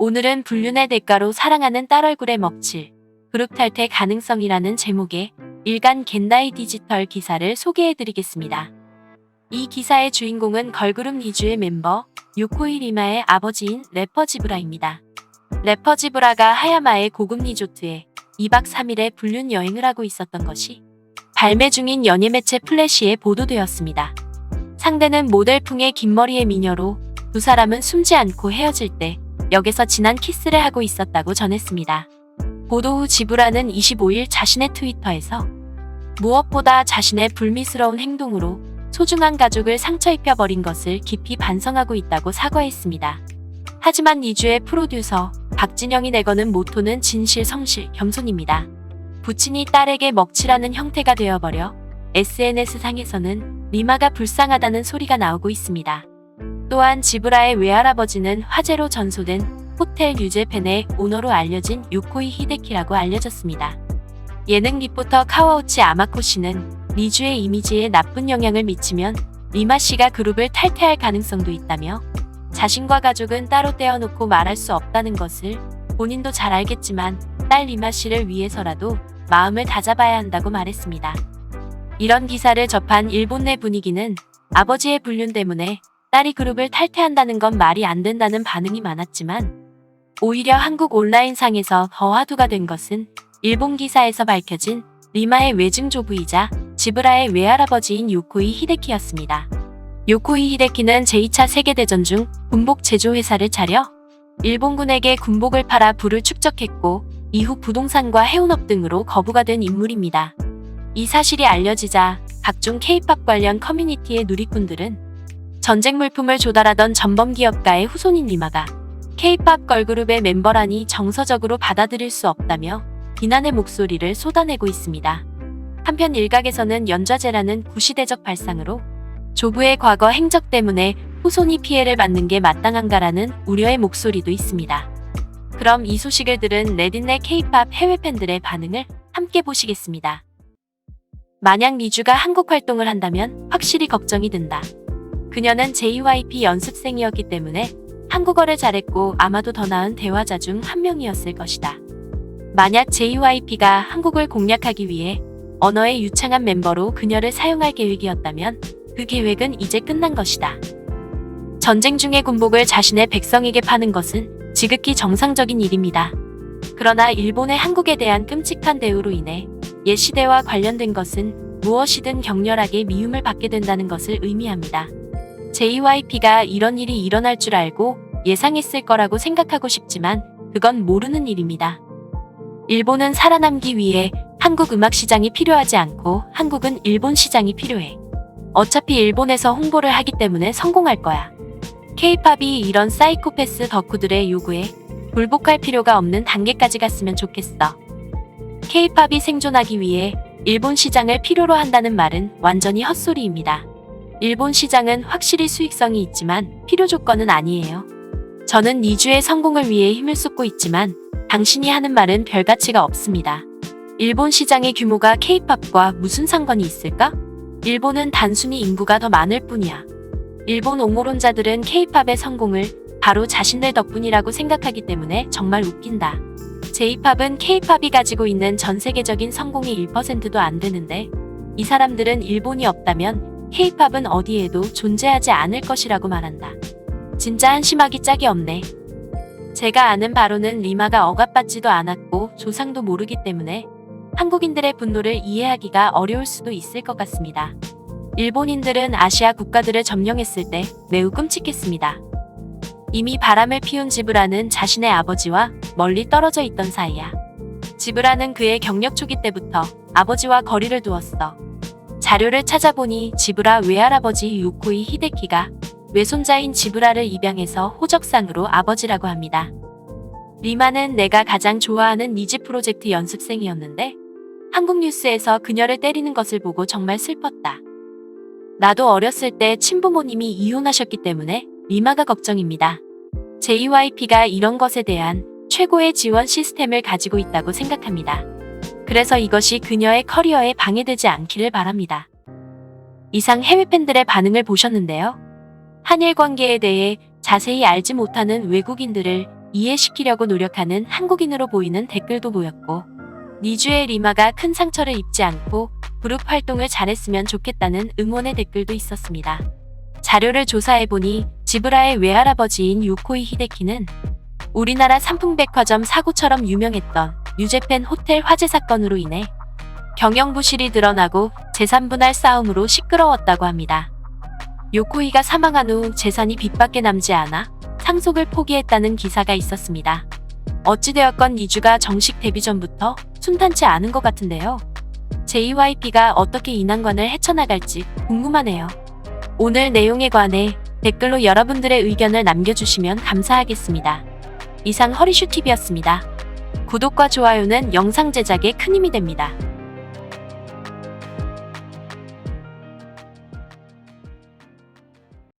오늘은 불륜의 대가로 사랑하는 딸 얼굴에 먹칠 그룹 탈퇴 가능성이라는 제목의 일간 겐다이 디지털 기사를 소개해드리겠습니다. 이 기사의 주인공은 걸그룹 니주의 멤버 요코이 리마의 아버지인 래퍼 지브라입니다. 래퍼 지브라가 하야마의 고급 리조트에 2박 3일의 불륜 여행을 하고 있었던 것이 발매 중인 연예 매체 플래시에 보도되었습니다. 상대는 모델풍의 긴 머리의 미녀로 두 사람은 숨지 않고 헤어질 때 역에서 진한 키스를 하고 있었다고 전했습니다. 보도 후 지브라는 25일 자신의 트위터에서 무엇보다 자신의 불미스러운 행동으로 소중한 가족을 상처 입혀버린 것을 깊이 반성하고 있다고 사과했습니다. 하지만 이주의 프로듀서 박진영이 내거는 모토는 진실 성실 겸손입니다. 부친이 딸에게 먹칠하는 형태가 되어버려 SNS상에서는 리마가 불쌍하다는 소리가 나오고 있습니다. 또한 지브라의 외할아버지는 화제로 전소된 호텔 유제펜의 오너로 알려진 요코이 히데키라고 알려졌습니다. 예능 리포터 카와우치 아마코 씨는 리주의 이미지에 나쁜 영향을 미치면 리마 씨가 그룹을 탈퇴할 가능성도 있다며 자신과 가족은 따로 떼어놓고 말할 수 없다는 것을 본인도 잘 알겠지만 딸 리마 씨를 위해서라도 마음을 다잡아야 한다고 말했습니다. 이런 기사를 접한 일본 내 분위기는 아버지의 불륜 때문에 딸이 그룹을 탈퇴한다는 건 말이 안 된다는 반응이 많았지만 오히려 한국 온라인상에서 더 화두가 된 것은 일본 기사에서 밝혀진 리마의 외증 조부이자 지브라의 외할아버지인 요코이 히데키였습니다. 요코이 히데키는 제2차 세계대전 중 군복 제조회사를 차려 일본군에게 군복을 팔아 부를 축적했고 이후 부동산과 해운업 등으로 거부가 된 인물입니다. 이 사실이 알려지자 각종 케이팝 관련 커뮤니티의 누리꾼들은 전쟁 물품을 조달하던 전범 기업가의 후손인 리마가 케이팝 걸그룹의 멤버라니 정서적으로 받아들일 수 없다며 비난의 목소리를 쏟아내고 있습니다. 한편 일각에서는 연좌제라는 구시대적 발상으로 조부의 과거 행적 때문에 후손이 피해를 받는 게 마땅한가라는 우려의 목소리도 있습니다. 그럼 이 소식을 들은 레딘네 케이팝 해외 팬들의 반응을 함께 보시겠습니다. 만약 리주가 한국 활동을 한다면 확실히 걱정이 든다. 그녀는 JYP 연습생이었기 때문에 한국어를 잘했고 아마도 더 나은 대화자 중 한 명이었을 것이다. 만약 JYP가 한국을 공략하기 위해 언어의 유창한 멤버로 그녀를 사용할 계획이었다면 그 계획은 이제 끝난 것이다. 전쟁 중의 군복을 자신의 백성에게 파는 것은 지극히 정상적인 일입니다. 그러나 일본의 한국에 대한 끔찍한 대우로 인해 옛 시대와 관련된 것은 무엇이든 격렬하게 미움을 받게 된다는 것을 의미합니다. JYP가 이런 일이 일어날 줄 알고 예상했을 거라고 생각하고 싶지만 그건 모르는 일입니다. 일본은 살아남기 위해 한국 음악 시장이 필요하지 않고 한국은 일본 시장이 필요해. 어차피 일본에서 홍보를 하기 때문에 성공할 거야. 케이팝이 이런 사이코패스 덕후들의 요구에 굴복할 필요가 없는 단계까지 갔으면 좋겠어. 케이팝이 생존하기 위해 일본 시장을 필요로 한다는 말은 완전히 헛소리입니다. 일본 시장은 확실히 수익성이 있지만 필요 조건은 아니에요. 저는 니주의 성공을 위해 힘을 쏟고 있지만 당신이 하는 말은 별 가치가 없습니다. 일본 시장의 규모가 케이팝과 무슨 상관이 있을까? 일본은 단순히 인구가 더 많을 뿐이야. 일본 옹호론자들은 케이팝의 성공을 바로 자신들 덕분이라고 생각하기 때문에 정말 웃긴다. J-팝은 케이팝이 가지고 있는 전 세계적인 성공의 1%도 안 되는데 이 사람들은 일본이 없다면 케이팝은 어디에도 존재하지 않을 것이라고 말한다. 진짜 한심하기 짝이 없네. 제가 아는 바로는 리마가 억압받지도 않았고 조상도 모르기 때문에 한국인들의 분노를 이해하기가 어려울 수도 있을 것 같습니다. 일본인들은 아시아 국가들을 점령했을 때 매우 끔찍했습니다. 이미 바람을 피운 지브라는 자신의 아버지와 멀리 떨어져 있던 사이야. 지브라는 그의 경력 초기 때부터 아버지와 거리를 두었어. 자료를 찾아보니 지브라 외할아버지 요코이 히데키가 외손자인 지브라를 입양해서 호적상으로 아버지라고 합니다. 리마는 내가 가장 좋아하는 니즈 프로젝트 연습생이었는데 한국 뉴스에서 그녀를 때리는 것을 보고 정말 슬펐다. 나도 어렸을 때 친부모님이 이혼하셨기 때문에 리마가 걱정입니다. JYP가 이런 것에 대한 최고의 지원 시스템을 가지고 있다고 생각합니다. 그래서 이것이 그녀의 커리어에 방해되지 않기를 바랍니다. 이상 해외 팬들의 반응을 보셨는데요. 한일 관계에 대해 자세히 알지 못하는 외국인들을 이해시키려고 노력하는 한국인으로 보이는 댓글도 보였고, 니주의 리마가 큰 상처를 입지 않고 그룹 활동을 잘했으면 좋겠다는 응원의 댓글도 있었습니다. 자료를 조사해보니 지브라의 외할아버지인 요코이 히데키는 우리나라 삼풍백화점 사고처럼 유명했던 유재팬 호텔 화재 사건으로 인해 경영 부실이 드러나고 재산 분할 싸움으로 시끄러웠다고 합니다. 요코이가 사망한 후 재산이 빚밖에 남지 않아 상속을 포기했다는 기사가 있었습니다. 어찌되었건 니주가 정식 데뷔 전부터 순탄치 않은 것 같은데요. JYP가 어떻게 이 난관을 헤쳐나갈지 궁금하네요. 오늘 내용에 관해 댓글로 여러분들의 의견을 남겨주시면 감사하겠습니다. 이상 허리슈TV였습니다. 구독과 좋아요는 영상 제작에 큰 힘이 됩니다.